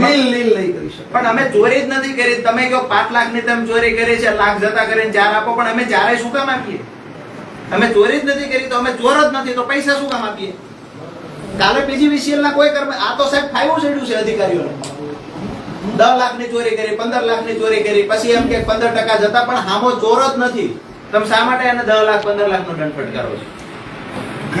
Bill લીલ નહીં કરી શકે પણ અમે ચોરી જ નથી કરી. તમે કહો પાંચ લાખની તમે ચોરી કરી છે લાખ જતા કરીને ચાર આપો પણ અમે ચારે શું કામ આપીએ? અમે ચોરી જ નથી કરી તો અમે ચોર જ નથી તો પૈસા શું કામ આપીએ? કાલે પીજીવીસીએલ ના કોઈ કર્મ આ તો સાહેબ ફાઈવ ચડ્યું છે અધિકારીઓને. દસ લાખની ચોરી કરી પંદર લાખની ચોરી કરી પછી એમ કે પંદર ટકા જતા પણ હામો ચોર જ નથી. તમે શા માટે એને દસ લાખ પંદર લાખ નો દંડ ફટકારો છો?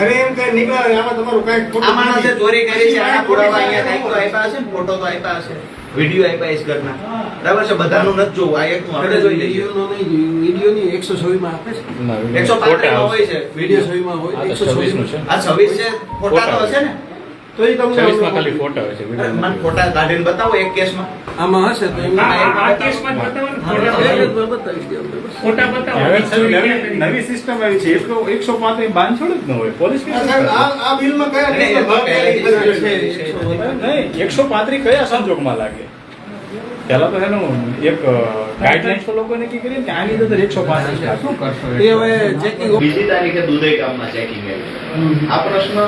ઘરે એમ કઈ નીકળે આમાં તમારું કઈ ખોટું આ માણસે ચોરી કરી છે આના પુરાવા અહીંયા તો આપ્યા હશે ને? ફોટો તો આપ્યા હશે. વીડિયો આપ્યા હશે ઘરના. બરાબર છે? બધાનું નથી જોવું. આ એકનું આપણે જોઈ લઈએ. વિડીયોનો નહીં જોયું. વિડીયોની 126 માં આપે છે. એકસો પાંત્રીસમાં હોય છે. વીડિયો વીડિયો 26 માં હોય આ તો 126 નું છે. આ છવ્વીસ છે? ફોટા તો હશે ને? તો એ તમને ખાલી ફોટા હોય છે મને ફોટા કાઢીને બતાવો એક કેસમાં. આમાં હશે તો આ- કેસમાં ફોટા બતાવો. નવી સિસ્ટમ આવી છે? એકસો પાંત્રી બાંધછોડ જ ન હોય પોલીસ આ બિલમાં કયા એકસો પાંત્રી કયા સંજોગમાં લાગે? પેલા તો એનું એક ગાઈડલાઈન તો લોકોને કી કરી કે આની અંદર એકસો કરશો? એ હવે ચેકિંગ બીજી તારીખે દુધઈ ગામમાં ચેકિંગ આવ્યું આ પ્રશ્ન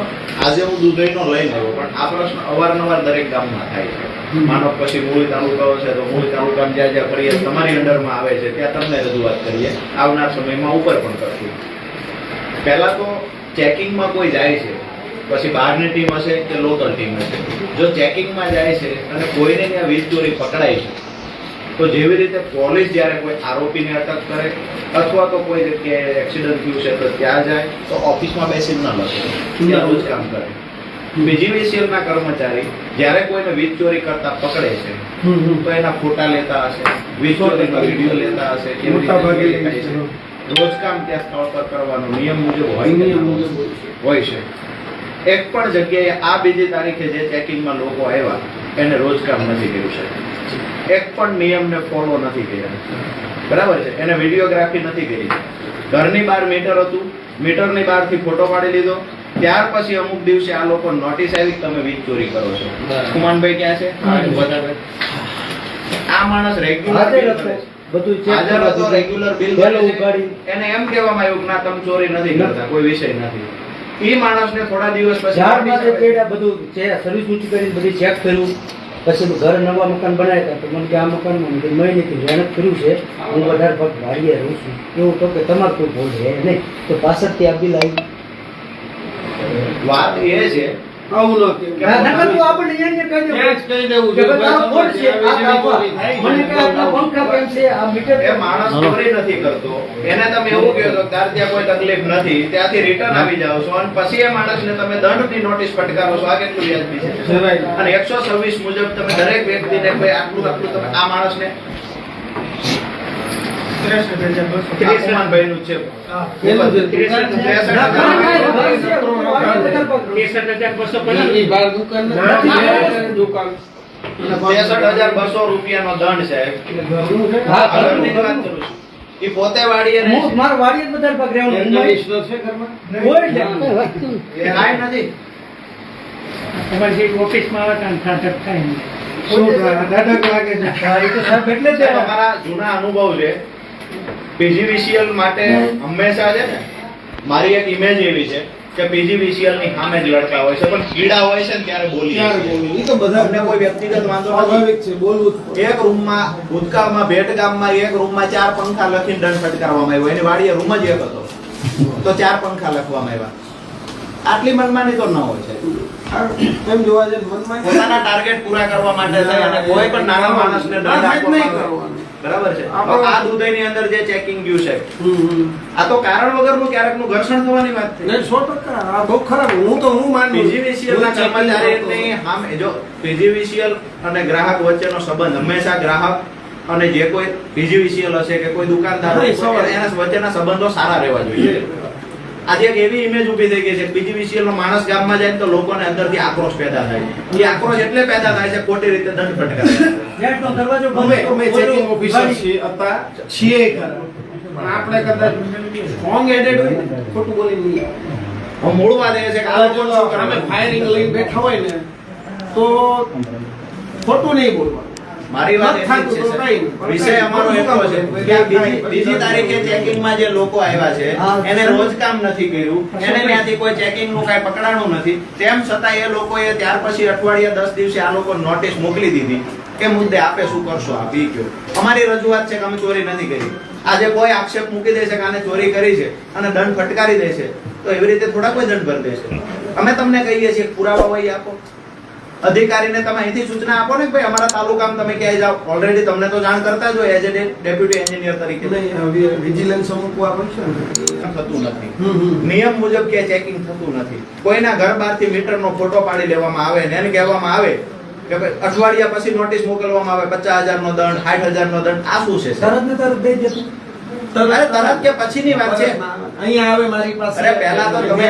આજે હું દુધઈનો લઈને આવ્યો પણ આ પ્રશ્ન અવારનવાર દરેક ગામમાં થાય છે. માનો પછી મૂળ તાલુકાઓ છે તો મૂળ તાલુકા જ્યાં જ્યાં ફરિયાદ તમારી અંડરમાં આવે છે ત્યાં તમને રજૂઆત કરીએ. આવનાર સમયમાં ઉપર પણ કરશું. પહેલા તો ચેકિંગમાં કોઈ જાય છે. પછી બહારની ટીમ હશે કે લોકલ ટીમ હશે જો ચેકિંગમાં જાય છે અને કોઈને ત્યાં વીજ ચોરી પકડાય છે તો જેવી રીતે પોલીસ જ્યારે કોઈ આરોપીને અટક કરે અથવા તો કોઈ જગ્યાએ એક્સિડન્ટ થયું છે તો ત્યાં જાય તો ઓફિસમાં બેસીને ન લખે ત્યાં રોજ કામ કરે બીજીવીસીએલના કર્મચારી જ્યારે કોઈને વીજ ચોરી કરતા પકડે છે. તો એના ફોટા લેતા હશે વીજ ચોરીનો વીડિયો લેતા હશે. રોજ કામ ત્યાં સ્થળ પર કરવાનો નિયમ મુજબ હોય નિયમ મુજબ હોય? હોય છે. એક પણ જગ્યાએ આ બીજી તારીખે જે ચેકિંગમાં લોકો આવ્યા એને રોજ નથી કર્યું છે એક પણ નિયમને ફોલો નથી કર્યા. બરાબર છે? એને વિડીયોગ્રાફી નથી કરી. ઘરની બહાર મીટર હતું. મીટરની બહારથી ફોટો પાડી લીધો. ત્યાર પછી અમુક દિવસે આ લોકો નોટિસ આવી તમે વીજ ચોરી કરો છો. કુમાનભાઈ ક્યાં છે? આ માણસ રેગ્યુલર હાજર હતો. બધું હાજર હતો રેગ્યુલર બિલ. એને એમ કહેવામાં આવ્યું કે ના તમે ચોરી નથી કરતા કોઈ વિષય નથી. ઈ માણસને થોડા દિવસ પછી notice માટે બધું છે સર્વિસ ઊંચી કરીને બધી ચેક કર્યું. પછી ઘર નવા મકાન બનાવ્યા હતા. તો મને કે આ મકાનમાં મને કીધું, નથી. મહેનત કર્યું છે. હું વધારે પગ ભાડીએ રહું છું. એવું તો કે તમારે કોઈ ભૂલ છે નહીં. તો પાછળથી આપી લાવી વાત એ છે આવું ન કે ના, નકર તો આપણે અહીંયા ને ત્યાં જ કહી દેવું કે તારો ફોન છે, આ કાપવા. ચોરી થાય છે. મને કે આટલા પંખા કેમ છે? આ મીટર એ માણસ ચોરી નથી કરતો. એને તમે એવું કહો કે તાર ત્યાં કોઈ તકલીફ નથી. ત્યાંથી રિટર્ન આવી જાવ છો અને પછી એ માણસને તમે દંડની નોટિસ ફટકારો છો. આ કેટલું વ્યાજબી છે. અને એકસો છવ્વીસ મુજબ તમે દરેક વ્યક્તિને ભાઈ આટલું આટલું તમે આ માણસને ના, બસો નથી. દંડ એ પોતે હું મારા વાડીએ બધા હું છે ઘરમાં? કોઈ એ તમારી જે ઓફિસમાં આવે થાય લાગે છે. તો સાહેબ એટલે છે અમારા જૂના અનુભવ છે. પીજીવીસીએલ માટે હંમેશા છે ને મારી એક ઇમેજ એવી છે કે પીજીવીસીએલની સામે જ લડતા હોય છે પણ કીડા હોય છે ને ત્યારે બોલી એ તો બધા અમને કોઈ વ્યક્તિગત વાંધો સ્વાભાવિક છે બોલવું એક રૂમમાં ભૂતકાળમાં ભેટ ગામમાં એક રૂમમાં ચાર પંખા લખીને દંડ ફટકારવામાં આવ્યો. એની વાડીએ રૂમ જ એક હતો. તો ચાર પંખા લખવામાં આવ્યા. આટલી મનમાની તો ન હોય છે. એમ જોવા જઈએ તો મનમાં પોતાના ટાર્ગેટ પૂરા કરવા માટે થાય અને કોઈ પણ નાના માણસને દંડ આ બરાબર છે આ દુધઈની અંદર જે ચેકિંગ ગયું છે હમ, હમ. આ તો કારણ વગરનું ક્યારેકનું ઘર્ષણ થવાની વાત છે નહીં, સો ટકા. આ બહુ ખરાબ. હું તો હું માનું. પીજીવીસીએલ ના કર્મચારીની કરતો. જો પીજીવીસીએલ અને ગ્રાહક વચ્ચેનો સંબંધ હંમેશા ગ્રાહક અને જે કોઈ પીજીવીસીએલ હશે કે કોઈ દુકાનદાર એના વચ્ચેના સંબંધો સારા રહેવા જોઈએ આજે એક એવી ઇમેજ ઊભી થઈ ગઈ છે પીજીવીસીએલ નો માણસ ગામમાં જાય તો લોકોને અંદરથી આક્રોશ પેદા થાય એ આક્રોશ એટલે પેદા થાય છે ખોટી રીતે દંડ ફટકારે છીએ આપણે કદાચ headed હોય ખોટું બોલી નહીં મૂળ વાત એ છે કે આ આ લોકો જો શું કરે? અમે ફાયરિંગ લઈને બેઠા હોય ને તો ખોટું નહીં બોલવાનું. મારી વાત એટલી છે, વિષય અમારો એટલો છે કે બીજી બીજી તારીખે ચેકિંગમાં જે લોકો આવ્યા છે એને રોજ કામ નથી કર્યું. એને ત્યાંથી કોઈ ચેકિંગનું કઈ પકડાણું નથી. તેમ છતાં એ લોકોએ ત્યાર પછી અઠવાડિયા દસ દિવસે આ લોકો નોટિસ મોકલી દીધી કે મુદ્દે આપે શું કરશો આપી કયો. અમારી રજૂઆત છે કે અમે ચોરી નથી કરી. આજે કોઈ આક્ષેપ મૂકી દે છે કે આને ચોરી કરી છે અને દંડ ફટકારી દે છે તો એવી રીતે થોડા કોઈ દંડ ભરી દેશે અમે તમને કહીએ છીએ પુરાવા વહી આપો. અધિકારીને તમે અહીંથી સૂચના આપો ને ભાઈ અમારા તાલુકામાં તમે ક્યાંય જાઓ. ઓલરેડી તમને તો જાણ કરતા જ હોય એઝ એ ડેપ્યુટી એન્જિનિયર તરીકે. વિજિલન્સ મૂકવા પડશે છે થતું નથી. નિયમ મુજબ કે ચેકિંગ થતું નથી. કોઈના ઘર બહારથી મીટરનો ફોટો પાડી લેવામાં આવે ને એને કહેવામાં આવે કે ભાઈ અઠવાડિયા પછી નોટિસ મોકલવામાં આવે પચાસ હજાર નો દંડ સાઠ હજાર નો દંડ. આ શું છે? તરત ને તરત દઈ અરે તરત કે પછીની વાત છે? અહીંયા આવે મારી પાસે અરે પહેલા તો તમે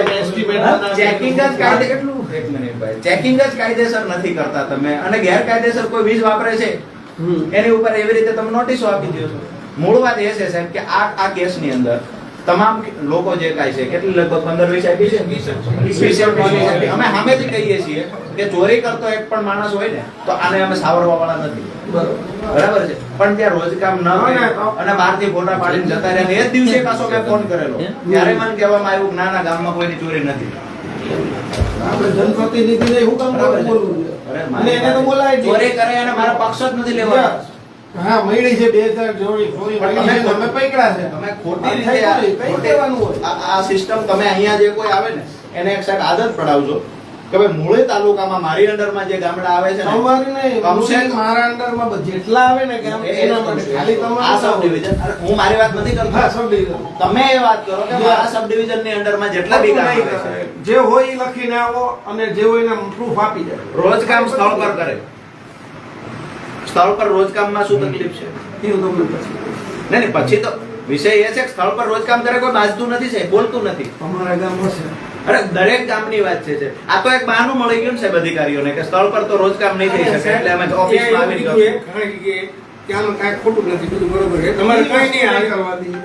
હા, ચેકિંગ જ કાયદે એક મિનિટ ભાઈ. ચેકિંગ જ કાયદેસર નથી કરતા તમે. અને ગેરકાયદેસર કોઈ વીજ વાપરે છે? એની ઉપર એવી રીતે તમે નોટિસો આપી દો છો. મૂળ વાત એ છે સાહેબ કે આ આ કેસની અંદર તમામ લોકો જે કાંઈ છે કેટલી લગભગ પંદર વીસ આપી છે. અમે સામેથી કહીએ છીએ કે ચોરી કરતો એક પણ માણસ હોય ને તો આને અમે સાવરવા વાળા નથી. બરાબર. છે? પણ ત્યાં રોજકામ ન હોય અને બહારથી ફોટા પાડીને જતા રહ્યા ને એ જ દિવસે પાછો મેં ફોન કરેલો. ત્યારે મને કહેવામાં આવ્યું નાના ગામમાં કોઈની ચોરી નથી. આપણે જનપ્રતિનિધિને શું કામ. બોલવું અને એને તો બોલાય ચોરી કરે અને મારા પક્ષ જ નથી લેવાનો. હા મળી છે બે હજાર જોડી ચોરી મળી છે, તમે પૈકડા છે. તમે ખોટી રીતે કઈ કહેવાનું હોય? આ- સિસ્ટમ તમે અહીંયા જે કોઈ આવે ને એને એક સાઈડ આદત પડાવજો. કે ભાઈ મૂળે તાલુકામાં મારી અંડરમાં જે ગામડા આવે છે તમારી નહીં, કમસે મારા અંડરમાં જેટલા આવે ને ગામ, એના માટે ખાલી આ સબ ડિવિઝન અરે હું મારી વાત નથી કરતો. હા, સબ ડિવિઝન તમે એ વાત કરો કે મારા સબ ડિવિઝનની અંડરમાં જેટલા બી ગામ આવે છે. જે હોય એ લખીને આવો અને જે હોય એને પ્રૂફ આપી જાય રોજ કામ સ્થળ પર કરે. સ્થળ પર રોજકામમાં શું તકલીફ છે? તમને પછી નહીં નહીં પછી તો વિષય એ છે કે સ્થળ પર રોજકામ કરે કોઈ બાજતું નથી સાહેબ બોલતું નથી. અમારા ગામમાં છે. અરે દરેક ગામની વાત છે છે. આ તો એક બહાનું મળી ગયું સાહેબ અધિકારીઓને કે સ્થળ પર તો રોજ કામ નહીં થઈ શકે એટલે અમે ઓફિસમાં. તમારે કઈ નહીં હાલ કરવા દઈએ.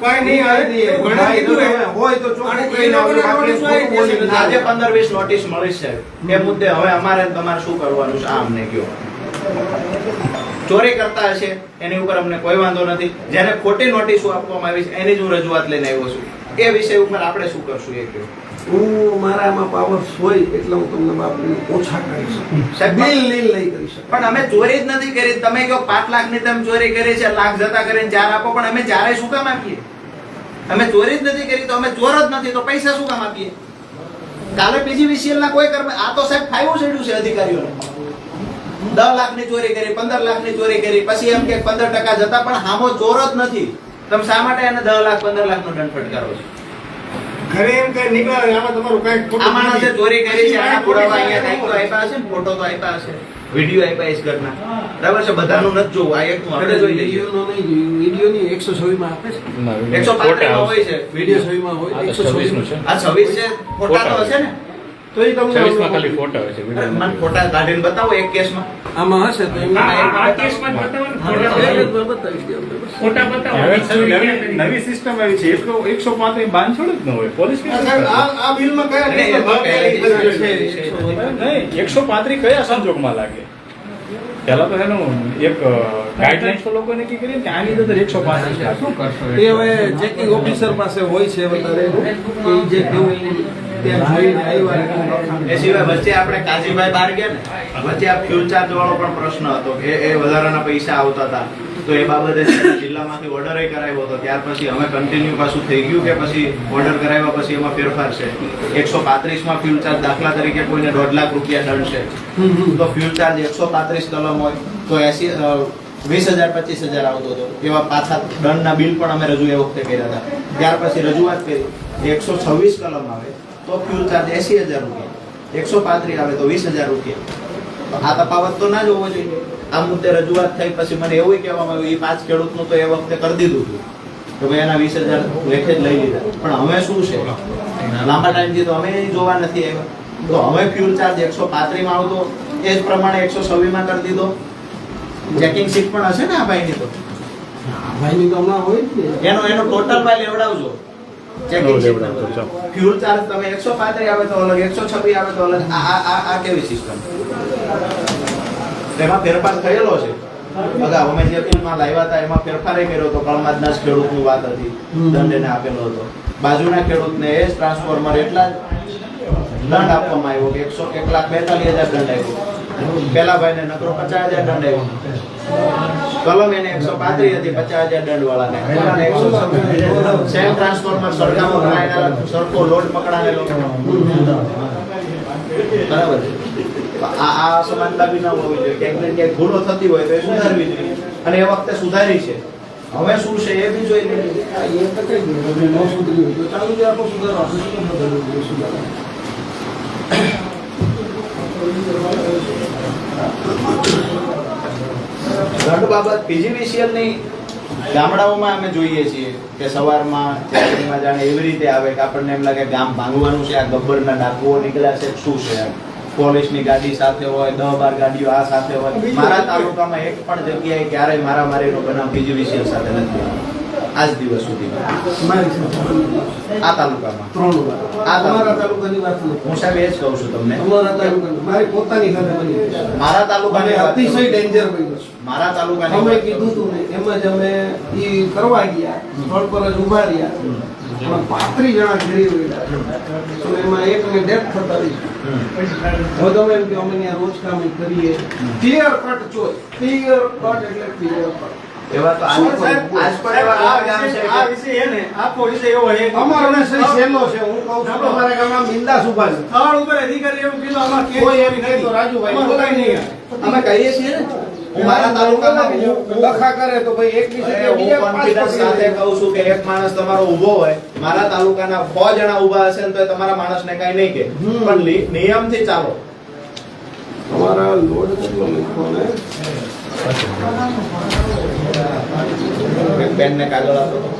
કઈ નહીં હાલ દઈએ. મને ભાઈ, કીધું તો હે, તમે- હોય તો ચોખ્ખું અને કહી એ લોકોને દેવાનું, બાકી નોટિસ આવી ખોટું બોલી આજે પંદર વીસ નોટિસ મળી છે એ મુદ્દે હવે અમારે તમારે શું કરવાનું છે? આ અમને કયો ચોરી કરતા હશે એની ઉપર અમને કોઈ વાંધો નથી. જેને ખોટી નોટિસો આપવામાં આવી છે એની જ હું રજૂઆત લઈને આવ્યો છું. એ વિષય ઉપર આપણે શું કરશું એ કહ્યું હું મારામાં પાવર્સ હોય એટલે હું તમને બાપને ઓછા કરી શકું બિલ લીલ નહીં કરી શકું. પણ અમે ચોરી જ નથી કરી. તમે કહો પાંચ લાખની તમે ચોરી કરી છે લાખ જતા કરીને ચાર આપો પણ અમે ચારે શું કામ આપીએ? અમે ચોરી જ નથી કરી તો અમે ચોર જ નથી તો પૈસા શું કામ આપીએ? કાલે પીજીવીસીએલ ના કોઈ કર્મ આ તો સાહેબ ફાયવું ચડ્યું છે અધિકારીઓને. દસ લાખની ચોરી કરી પંદર લાખની ચોરી કરી પછી એમ કે પંદર ટકા જતા પણ હામો ચોર જ નથી. તમે શા માટે એને દસ લાખ પંદર લાખ નો દંડ ફટકારો છો? ઘરે એમ કઈ નીકળે આમાં તમારું કઈ આ માણસે ચોરી કરી છે આના પુરાવા અહીંયા કંઈક તો આપ્યા હશે ફોટો તો આપ્યા હશે. વીડિયો આપ્યા હશે ઘરના. બરાબર છે? બધાનું નથી જોવું આ એકનું આપણે જોઈ લઈએ. વિડીયોનો નહીં જોયું. વિડીયોની 126 માં આપે છે. એકસો પાંત્રીસ હોય છે. વીડિયો વીડિયો 26 માં હોય આ તો 126 નું છે. આ છે? ફોટા તો હશે ને? તો એ તમને ખાલી ફોટા હોય છે મને ફોટા કાઢીને બતાવો એક કેસમાં. આમાં હશે તો આ- કેસમાં ને, ફોટા બતાવો. નવી સિસ્ટમ આવી છે. એકસો એકસો પાંત્રીસ બાંધછોડ જ ન હોય. પોલીસ આ સાહેબ, આ આ બિલમાં કયા એકસો પાંત્રી કયા સંજોગમાં લાગે? પેલા તો એનું એક ગાઈડલાઈન તો લોકોએ નક્કી કરી કે આની અંદર એકસો શું કરશો? એ હવે ચેકિંગ ઓફિસર પાસે હોય છે વધારે. જે કેવું દાખલા તરીકે કોઈને દોઢ લાખ રૂપિયા દંડ છે. તો ફ્યુલ ચાર્જ એકસો પાંત્રીસ કલમ હોય તો એસી વીસ હજાર, પચીસ હજાર આવતો હતો. એવા પાછા દંડના બિલ પણ અમે રજૂ એ વખતે કર્યા હતા. ત્યાર પછી રજૂઆત કરી. એકસો છવ્વીસ કલમ આવે. તો ફ્યુલ ચાર્જ એસી હજાર રૂપિયા. એકસો પાંત્રીસ આવે તો વીસ હજાર રૂપિયા. આ તફાવત તો ના જ હોવો જોઈએ. આ મુદ્દે રજૂઆત થઈ પછી મને એવું કહેવામાં આવ્યું એ પાંચ ખેડૂતનું તો એ વખતે કરી દીધું હતું કે ભાઈ એના વીસ હજાર લેખે જ લઈ લીધા. પણ હવે શું છે? લાંબા ટાઈમથી તો અમે જોવા નથી આવ્યા. તો હવે ફ્યુલ ચાર્જ એકસો પાંત્રીસમાં આવતો એ જ પ્રમાણે એકસો છવ્વીસમાં કરી દીધો. ચેકિંગ સીટ પણ હશે ને આ ભાઈની તો? આ ભાઈની તો હમણાં હોય એનો એનો ટોટલમાં લેવડાવજો. ફ્યુલ ચાર્જ તમે એકસો પાંત્રીસ આવે તો અલગ એકસો છવ્વીસ આવે તો અલગ. આ આ આ કેવી સિસ્ટમ તેમાં ફેરફાર થયેલો છે. અગાઉ અમે જે બિલમાં લાવ્યા હતા એમાં ફેરફારે કર્યો હતો. કળમાદના ખેડૂતની વાત હતી દંડ એને આપેલો હતો. બાજુના ખેડૂતને એ જ ટ્રાન્સફોર્મર એટલા જ દંડ આપવામાં આવ્યો કે એકસો એક લાખ બેતાલીસ હજાર દંડ આવ્યો પેલા ભાઈને નકરો પચાસ હજાર દંડ આવ્યો કલમ એને એકસો પાંત્રીસ હતી પચાસ હજાર દંડ વાળાને એકસો સેમ ટ્રાન્સફોર્મર સરખામાં ભરાયેલા સરખો લોડ પકડાયેલો બરાબર આ આ અસમાનતા બી ના હોવી જોઈએ. ક્યાંક ને ક્યાંક ભૂલો થતી હોય તો એ સુધારવી જોઈએ. અને એ વખતે સુધારી છે. હવે શું છે એ બી જોઈ લઈએ. એ તો કઈ ન સુધર્યું ચાલુ જ રાખો સુધારો. આપણે શું દંડ બાબત. પીજીવીસીએલની ગામડાઓમાં અમે જોઈએ છીએ કે સવારમાં ચેકિંગમાં જાણે એવી રીતે આવે કે આપણને એમ લાગે ગામ ભાંગવાનું છે, આ ગબ્બરના ડાકુઓ નીકળ્યા છે, શું છે પોલીસની ગાડી સાથે હોય દસ બાર ગાડીઓ આ સાથે હોય. મારા તાલુકામાં એક પણ જગ્યાએ ક્યારેય મારા મારીનો બનાવ પીજીવીસીએલ સાથે નથી. આજ દિવસ સુધીમાં આ તાલુકામાં. ત્રણ આ તમારા તાલુકાની વાત હું સાહેબ એ જ કહું છું તમને. તમારા તાલુકાની. મારી પોતાની સાથે બની. મારા તાલુકાને અતિશય ડેન્જર બન્યો છે. મારા તાલુકાની અમે કીધું. હતું ને એમ જ અમે ઈ કરવા ગયા. સ્થળ પર જ ઊભા રહ્યા. એમાં પાંત્રીસ જણા ઘેરી અને એમાં એકને ડેથ થતા રહી હમ. તમે એમ કે અમે રોજ કામ કરીએ. ક્લિયર કટ ચોય. ક્લિયર કટ એટલે ક્લિયર કટ એવા તો આજ પણ એવા ઘણા ગામ છે આ કે વિષય ને આખો વિષય એવો છે કે અમારો વિષય સહેલો છે હું કહું છું તમારા ગામમાં બિંદાસ ઊભા છે. સ્થળ ઉપર અધિકારી એવું કીધું આમાં કેસ કોઈ એમ નહીં તો રાજુભાઈ આમાં નહીં. નહીં. અમે કહીએ છીએ ને મારા તાલુકામાં હું- હું- લખા કરે તો ભાઈ એક વિશે હું બીજા પાંચ confidence પકડી સાથે કહું છું કે એક માણસ તમારો ઊભો હોય મારા તાલુકાના સો જણા ઊભા હશે ને તો તમારા માણસને કઈ નહીં કે. પણ નિયમથી ચાલો. તમારા લોડ કેટલો લખો ને? એક પેનને કાગળ આપો તો.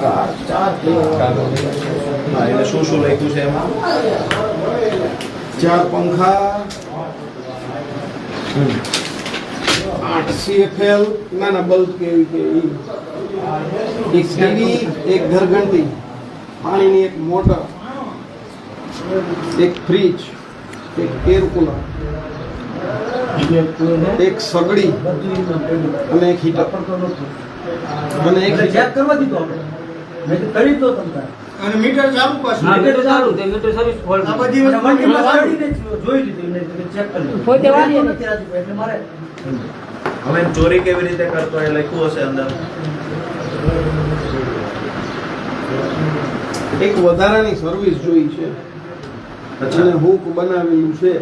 ચાર ચાર કિલો કાગળ. હા, એટલે શું શું લખ્યું છે એમાં ચાર પંખા આઠ સીએફએલ નાના બલ્બ કેવી કે ઈ એક ટીવી એક ઘરઘંટી પાણીની એક મોટર એક ફ્રીજ એક એર કુલર એક સગડી અને એક હીટર. અને એક ચેક કરવા દીધો આપણે. મેં તો કરી દો તમને. અને મીટર ચાલુ પાછું. મીટર ચાલુ. તે મીટર સર્વિસ ફોલ્ટ આ બધી વસ્તુ મંડીમાં ચાલુ. કાઢીને જ જોઈ લીધું એને ચેક કરી લીધું. પોતે નથી રાજુભાઈ, એટલે મારે હવે ચોરી કેવી રીતે કરતો એ લખ્યું હશે અંદર? એક વધારાની સર્વિસ જોઈ છે. અને હુક બનાવેલું છે.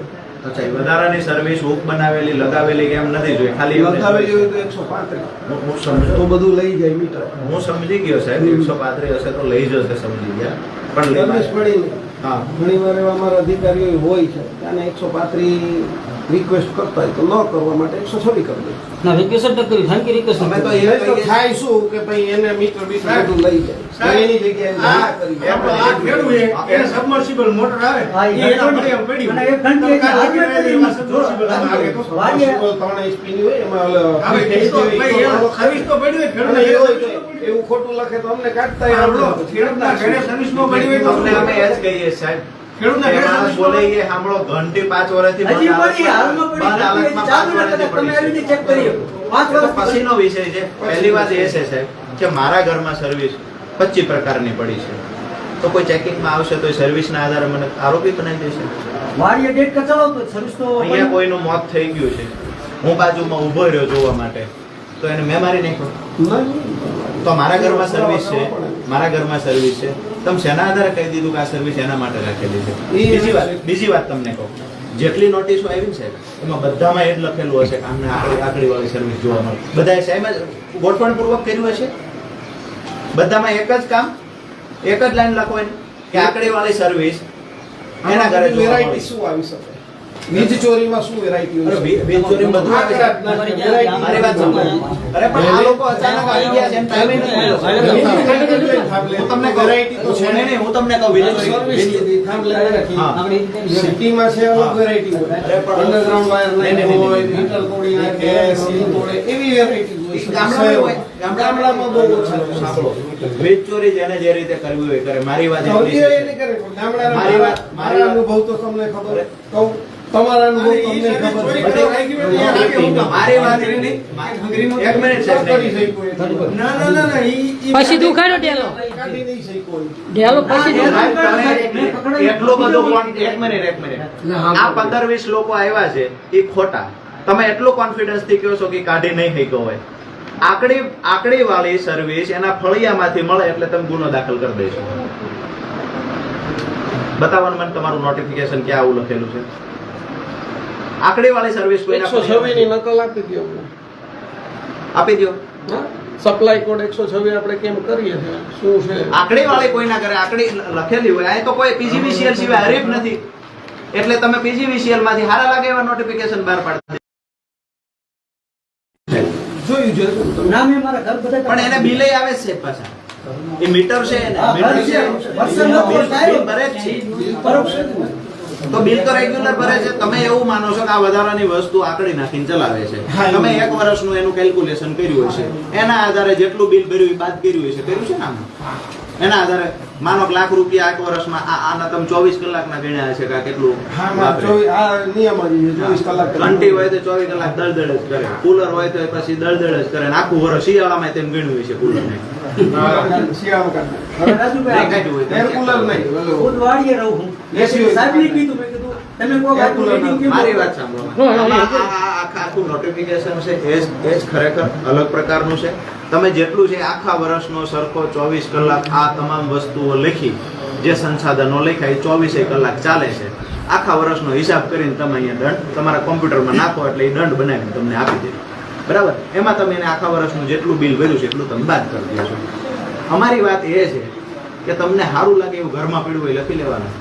વધારાની સર્વિસ હુક બનાવેલી લગાવેલી એમ નથી જોઈ ખાલી લગાવેલી હોય તો એકસો પાંત્રીસ. હું- હું તો બધું લઈ જાય મીટર. હું સમજી ગયો સાહેબ એકસો પાંત્રીસ હશે તો લઈ જશે સમજી ગયા. પણ સર્વિસ પડી હા. ઘણી વાર એવા અમારા અધિકારીઓ હોય છે અને એકસો પાંત્રીસ રિક્વેસ્ટ કરતા હોય તો ન કરવા માટે એકસો છવ્વીસ કરી દે. ના રિક્વેસ્ટ ન કરી થેન્ક યુ રિક્વેસ્ટ અમે તો એ એ તો થાય શું કે ભાઈ એને મીટર બીટર બધું લઈ જાય. એની જગ્યાએ આ ના એ એને submersible motor આવે. હા, એ એ એકાઉન્ટમાં એમ પડ્યું. અને એક ઘંટી એક કાંઈ પડી એમાં સબમર્સિબલ આવે. તો વાગે ત્રણ HP ની હોય એમાં હવે ફીટ તો એનો તો તો પડી હોય, ખેડું એવું હોય એવું ખોટું લખે તો અમને કાઢતા ખેડૂતના ઘરે સર્વિસમાં પડી હોય તો તમને અમે એ જ કહીએ સાહેબ. ખેડૂતના એ ઘરે માણસ બોલે એ સાંભળો ઘંટી પાંચ વર્ષથી હજી પડી હાલમાં પડી. બંધ ઘંટી હાલતમાં હજી ચાલુ નથી તમે પડી આવી રીતે છે. ચેક કરી પાંચ એ તો વર્ષ પછીનો વિષય છે. પહેલી વાત એ છે સાહેબ કે મારા ઘરમાં સર્વિસ પચીસ પ્રકારની પડી છે. તો કોઈ ચેકિંગમાં આવશે તો સર્વિસના આધારે મને આરોપી બનાવી દેશે. મારી ડેટ કચાવો તો સર્વિસ તો અહીંયા કોઈનું મોત થઈ ગયું છે. હું બાજુમાં ઊભો રહ્યો જોવા માટે. તો એને મેં મારી નાખ્યો. તો મારા ઘરમાં સર્વિસ છે. મારા ઘરમાં સર્વિસ છે. તમે શેના આધારે કહી દીધું કે આ સર્વિસ એના માટે રાખેલી છે? બીજી વાત બીજી વાત તમને કહું. જેટલી નોટિસો આવી છે એમાં બધામાં એ જ લખેલું હશે કે આમને આકડી વાળી સર્વિસ જોવા મળે. બધાએ સાહેબ ગોઠવણપૂર્વક કર્યું હશે? બધામાં એક જ કામ એક જ લાઈન લખવાની કે આકડી વાળી સર્વિસ એના ઘરે વેરાયટી શું આવી શકે? વીજ ચોરીમાં શું વેરાયટી હોય વીજ ચોરી બધું મારી વાત. અરે પણ આ લોકો અચાનક આવી ગયા છે એમ તમે નથી તમને વેરાયટી તો છે ને હું તમને કહું વીજ ચોરી-. સિટીમાં છે અલગ વેરાયટી હોય. અરે પણ- અંડરગ્રાઉન્ડ વાયર લાઈન હોય મીટર તોડી નાખે સી તોડે એવી વેરાયટી ગામડામાં હોય. ગામડામાં બહુ ઓછા સાંભળો. વીજ ચોરી જેને જે રીતે કરવી હોય કરે. મારી વાત મારી વાત- મારા અનુભવ તો તમને ખબર. કહું તમારા અનુભવ તમને ખબર છે. મારી વાત એક મિનિટ સાહેબ. ના ના ના ના ઈ- ઈ પછી દુખાડો ઢેલો. કાઢી નહીં શકો ઢેલો પછી દુખાડો એટલો બધો એક મિનિટ એક મિનિટ આ પંદર વીસ લોકો આવ્યા છે એ ખોટા. તમે એટલો કોન્ફિડન્સથી કહો છો કે કાઢી નહીં થઈ ગયો હોય. આકડી આકડી વાળી સર્વિસ એના ફળિયામાંથી મળે એટલે તમે ગુનો દાખલ કરી દેશો બતાવવાનું મને તમારું નોટિફિકેશન ક્યાં આવું લખેલું છે. આકડી વાળી સર્વિસ કોઈ એકસો છવ્વીસની નકલ આપી દો આપી દો સપ્લાય કોડ એકસો છવ્વીસ આપણે કેમ કરીએ છીએ? શું છે? આકડી વાળી કોઈ ના કરે આકડી લખેલી હોય અહીં તો કોઈ પીજીવીસીએલ સિવાય હરીફ નથી. એટલે તમે પીજીવીસીએલમાંથી હારા લાગે એવા નોટિફિકેશન બહાર પાડતા. જોયું? મારા ઘર બધા પણ એને બિલે આવે છે પાછા. એ મીટર છે એને. મીટર છે. ભરે? તો બિલ તો રેગ્યુલર ભરે છે. તમે એવું માનો છો કે આ વધારાની વસ્તુ આકડી નાખીને ચલાવે છે. તમે એક વર્ષનું એનું કેલ્ક્યુલેશન કર્યું હશે એના આધારે જેટલું બિલ ભર્યું એ બાદ કર્યું હશે કર્યું છે ને આમાં? એના આધારે માનો કે લાખ રૂપિયા એક વર્ષમાં આ આના તમે ચોવીસ કલાકના ગણ્યા હશે કે કેટલું હા ચોવીસ આ નિયમ જ ચોવીસ કલાક ઘંટી હોય તો ચોવીસ કલાક દળદળ જ કરે કુલર હોય તો પછી દળદળ જ કરે આખું વર્ષ શિયાળામાં તેમ ગણ્યું કુલર છું. એસી હોય. સાહેબને કીધું, મેં કીધું, તમે કહો કે આટલું rating કેમ મારી કરો? વાત સાંભળો આમાં આ- આ આખા આખું નોટિફિકેશન છે એ જ એ જ ખરેખર અલગ પ્રકારનું છે તમે જેટલું છે આખા વર્ષનો સરખો ચોવીસ કલાક આ તમામ વસ્તુઓ લખી, જે સંસાધનો લખાય ચોવીસે કલાક ચાલે છે. આખા વર્ષનો હિસાબ કરીને તમે અહીંયા દંડ, તમારા કોમ્પ્યુટરમાં નાખો એટલે એ દંડ બનાવીને તમને આપી દે. બરાબર? એમાં તમે એને આખા વર્ષનું જેટલું બિલ ભર્યું છે એટલું તમે બાદ કરી દો અમારી વાત એ છે કે તમને સારું લાગે એવું ઘરમાં પીડું હોય લખી લેવાનું.